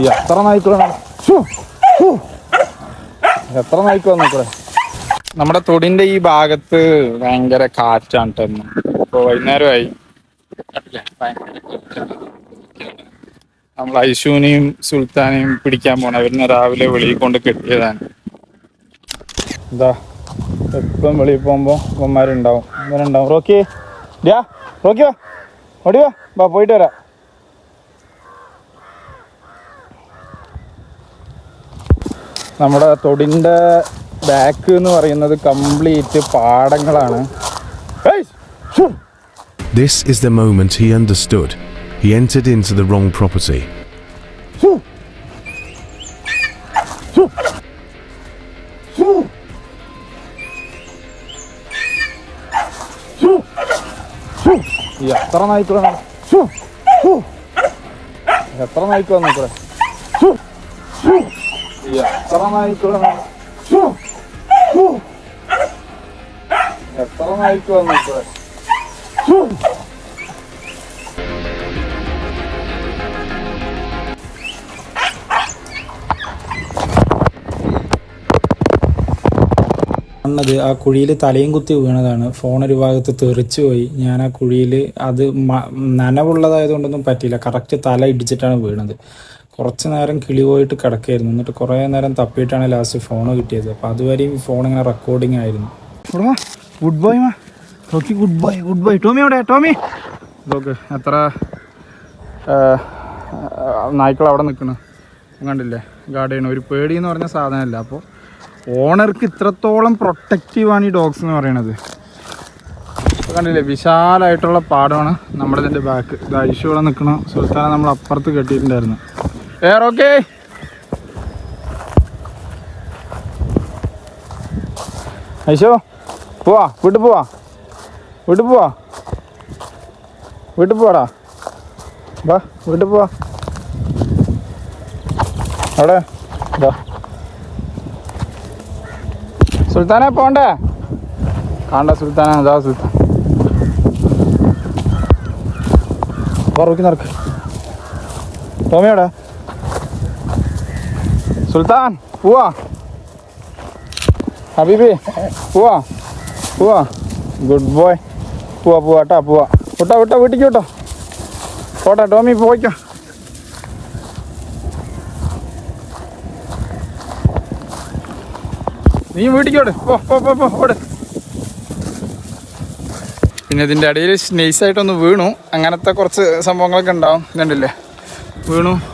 ഈ എത്ര നായ്ക്കളാണ് എത്ര നായ്ക്കളാണ് നോക്കണേ? നമ്മുടെ തൊടിന്റെ ഈ ഭാഗത്ത് ഭയങ്കര കാറ്റാണ് ട്ടോ ഇപ്പൊ വൈകുന്നേരമായി? നമ്മൾ ഐശുവിനെയും സുൽത്താനെയും പിടിക്കാൻ പോണ. അവരിനെ രാവിലെ വെളിയിൽ കൊണ്ട് കെട്ടിയതാണ്. എന്താ എപ്പം വെളിയിൽ പോകുമ്പോ അങ്ങനെ ഉണ്ടാവും റോക്കി ഡാ റോക്കി വാ. ഓടി ബാ പോയിട്ട് വരാം നമ്മുടെ തൊടിന്റെ ബാക്ക് എന്ന് പറയുന്നത് കംപ്ലീറ്റ് പാടങ്ങളാണ് This is the moment he understood. He entered into the wrong property. やったらないとらなシュやったらないとらなこれシやったらないとらなシュやったらないとらなこれ കാണുന്നത് ആ കുഴിയിൽ തലയും കുത്തി വീണതാണ്. ഫോൺ ഒരു ഭാഗത്ത് തെറിച്ചു പോയി. ഞാൻ ആ കുഴിയിൽ അത് നനവുള്ളതായതുകൊണ്ടൊന്നും പറ്റിയില്ല. കറക്റ്റ് തല ഇടിച്ചിട്ടാണ് വീണത്. കുറച്ച് നേരം കിളി പോയിട്ട് കിടക്കായിരുന്നു. എന്നിട്ട് കുറേ നേരം തപ്പിയിട്ടാണ് ലാസ്റ്റ് ഫോൺ കിട്ടിയത്. അപ്പോൾ അതുവരെയും ഫോൺ ഇങ്ങനെ റെക്കോർഡിംഗ് ആയിരുന്നു. ഗുഡ് ബോയ് മാ. Talkie good boy good boy Tommy എവിടെ ടോമി. നോക്ക് എത്ര നായ്ക്കൾ അവിടെ നിൽക്കണം കണ്ടില്ലേ? ഗാർഡ് ചെയ്യണം. ഒരു പേടി എന്ന് പറഞ്ഞ സാധനമല്ല. അപ്പോൾ ഓണർക്ക് ഇത്രത്തോളം പ്രൊട്ടക്റ്റീവാണ് ഈ ഡോഗ്സ് എന്ന് പറയണത്. കണ്ടില്ലേ വിശാലായിട്ടുള്ള പാടമാണ് നമ്മുടെ ഇതിന്റെ ബാക്ക് ഇത് ഐശുവിടെ നിൽക്കണം സുൽത്താനെ നമ്മൾ അപ്പുറത്ത് കെട്ടിയിട്ടുണ്ടായിരുന്നു. വേറെ ഓക്കെ ഐശോ പോവാ വീട്ടിൽ പോവാ. വീട്ടിൽ പോവാ. വീട്ടിൽ പോവാടാ. വാ വീട്ടിൽ പോവാ. അവിടെ ഇതാ സുൽത്താനെ പോണ്ടേ? കാണ്ട സുൽത്താനെ അതാ സുൽത്താൻ. പറക്കി നടക്ക്. ടോമിയോടെ സുൽത്താൻ പോവാ. ഹബീബി പോവാ പോവാ. ഗുഡ് ബോയ് പോവാ പോവാട്ടാ പോവാ. വിട്ടോ വിട്ടോ വീട്ടിക്ക് വിട്ടോ. പോട്ടെ ടോമി പോയിക്കോ. നീ വീട്ടിക്കോട് പോ പോ പോ പോ ഓട്. പിന്നെ ഇതിന്റെ ഇടയിൽ നൈസായിട്ടൊന്ന് വീണു. അങ്ങനത്തെ കുറച്ച് സംഭവങ്ങളൊക്കെ ഉണ്ടാവും. കണ്ടില്ലേ? വീണു.